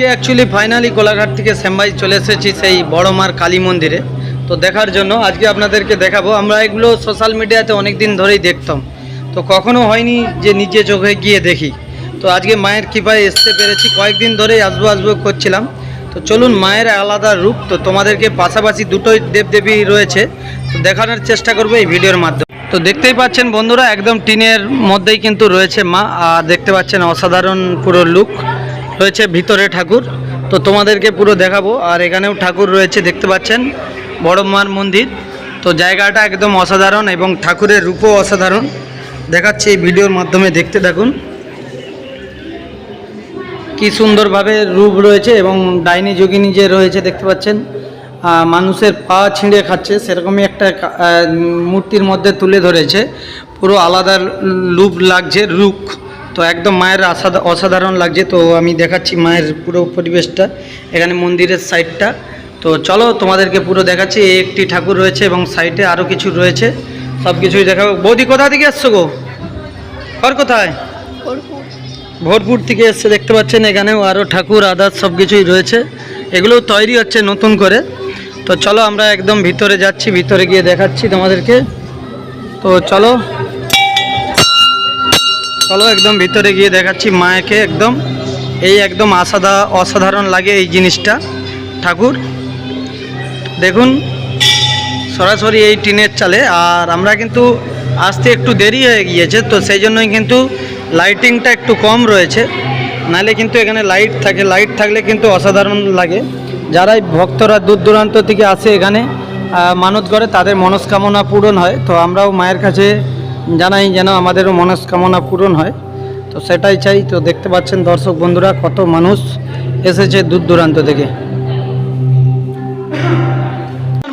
আজকে actually finally Kolaghat থেকে শ্যামবাই চলে এসেছি সেই বড় মার কালী মন্দিরে। তো দেখার জন্য আজকে আপনাদেরকে দেখাবো। আমরা এগুলো সোশ্যাল মিডিয়াতে অনেক দিন ধরেই দেখতাম। তো কখনো হয়নি যে নিজে চোখে গিয়ে দেখি। তো আজকে মায়ের কৃপায় আসতে পেরেছি। কয়েকদিন ধরেই আসব আসব করছিলাম। তো চলুন, মায়ের আলাদা রূপ। তো তোমাদেরকে পাশাপাশি দুটোই দেবদেবী রয়েছে। তো দেখানোর চেষ্টা করব এই ভিডিওর মাধ্যমে। তো দেখতেই পাচ্ছেন বন্ধুরা, একদম টিনের মধ্যেই কিন্তু রয়েছে মা। আর দেখতে পাচ্ছেন অসাধারণ পুরো লুক রয়েছে ভিতরে ঠাকুর। তো তোমাদেরকে পুরো দেখাবো। আর এখানেও ঠাকুর রয়েছে, দেখতে পাচ্ছেন? বড় মার মন্দির। তো জায়গাটা একদম অসাধারণ এবং ঠাকুরের রূপও অসাধারণ। দেখাচ্ছি এই ভিডিওর মাধ্যমে, দেখতে থাকুন। কি সুন্দরভাবে রূপ রয়েছে এবং ডাইনি যোগিনী যে রয়েছে, দেখতে পাচ্ছেন? মানুষের পা ছিঁড়ে খাচ্ছে, সেরকমই একটা মূর্তির মধ্যে তুলে ধরেছে। পুরো আলাদা লুপ লাগছে রুখ তো একদম মায়ের অসাধারণ লাগছে। তো আমি দেখাচ্ছি মায়ের পুরো পরিবেশটা এখানে মন্দিরের সাইডটা তো চলো তোমাদেরকে পুরো দেখাচ্ছি। একটি ঠাকুর রয়েছে এবং সাইডে আরও কিছু রয়েছে। সব কিছুই দেখাবো। বৌদি কোথা থেকে এসছো গো? ঘর কোথায়? ভোরপুর। থেকে এসছে দেখতে পাচ্ছেন এখানেও আরও ঠাকুর আদার সব কিছুই রয়েছে। এগুলো তৈরি হচ্ছে নতুন করে। তো চলো আমরা একদম ভিতরে যাচ্ছি ভিতরে গিয়ে দেখাচ্ছি তোমাদেরকে। তো চলো। চলো একদম ভিতরে গিয়ে দেখাচ্ছি মায়াকে একদম। এই একদম আসাদা, অসাধারণ লাগে এই জিনিসটা। ঠাকুর, দেখুন, সরাসরি এই টিনের চালে। আর আমরা কিন্তু আসতে একটু দেরি হয়ে গিয়েছে, তো সেই জন্যই কিন্তু লাইটিংটা একটু কম রয়েছে। নাহলে কিন্তু এখানে লাইট থাকে লাইট থাকলে কিন্তু অসাধারণ লাগে। যারাই ভক্তরা দূর দূরান্ত থেকে আসে এখানে মানত করে, তাদের মনস্কামনা পূরণ হয়। তো আমরাও মায়ের কাছে জানাই যেন আমাদেরও মনস্কামনা পূরণ হয়। তো সেটাই চাই। তো দেখতে পাচ্ছেন দর্শক বন্ধুরা, কত মানুষ এসেছে দূর দূরান্ত থেকে।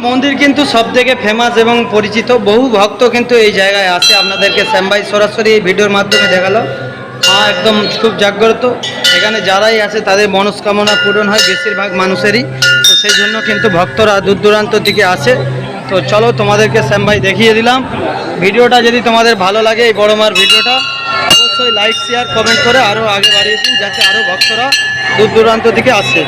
মন্দির কিন্তু সব থেকে ফেমাস এবং পরিচিত। বহু ভক্ত কিন্তু এই জায়গায় আসে। আপনাদেরকে শ্যামবাই সরাসরি এই ভিডিওর মাধ্যমে দেখাল। মা একদম খুব জাগ্রত। এখানে যারাই আসে, তাদের মনস্কামনা পূরণ হয় বেশিরভাগ মানুষেরই। তো সেই জন্য কিন্তু ভক্তরা দূর দূরান্ত থেকে আসে। তো চলো তোমাদেরকে শ্যাম ভাই দেখিয়ে দিলাম। ভিডিওটা যদি তোমাদের ভালো লাগে এই বড় মার ভিডিওটা, অবশ্যই লাইক শেয়ার কমেন্ট করে আরও আগে বাড়িয়ে দিন যাতে আরও ভক্তরা দূর দূরান্ত থেকে আসে।